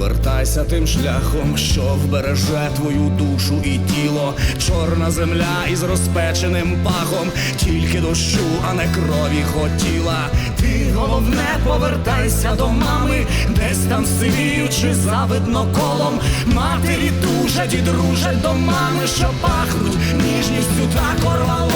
Повертайся тим шляхом, що вбереже твою душу і тіло. Чорна земля із розпеченим пахом, тільки дощу, а не крові хотіла. Ти головне, повертайся до мами, десь там сивіючи завидно колом. Матері тужать і дружать до мами, що пахнуть ніжністю та корвалолом.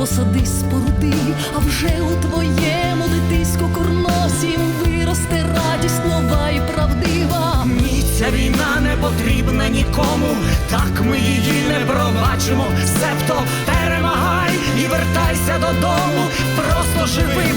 Посади споруди, а вже у твоєму дитисько-курносім виросте радість нова і правдива. Ні, ця війна не потрібна нікому, так ми її не пробачимо. Себто перемагай і вертайся додому. Просто живим,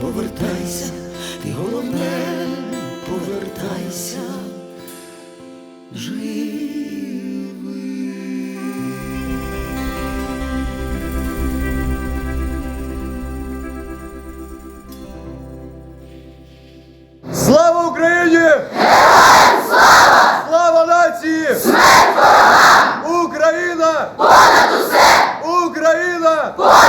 повертайся, ти головне, повертайся. Слава Україні! Слава! Нації! Україна! Понад усе! Україна! Понад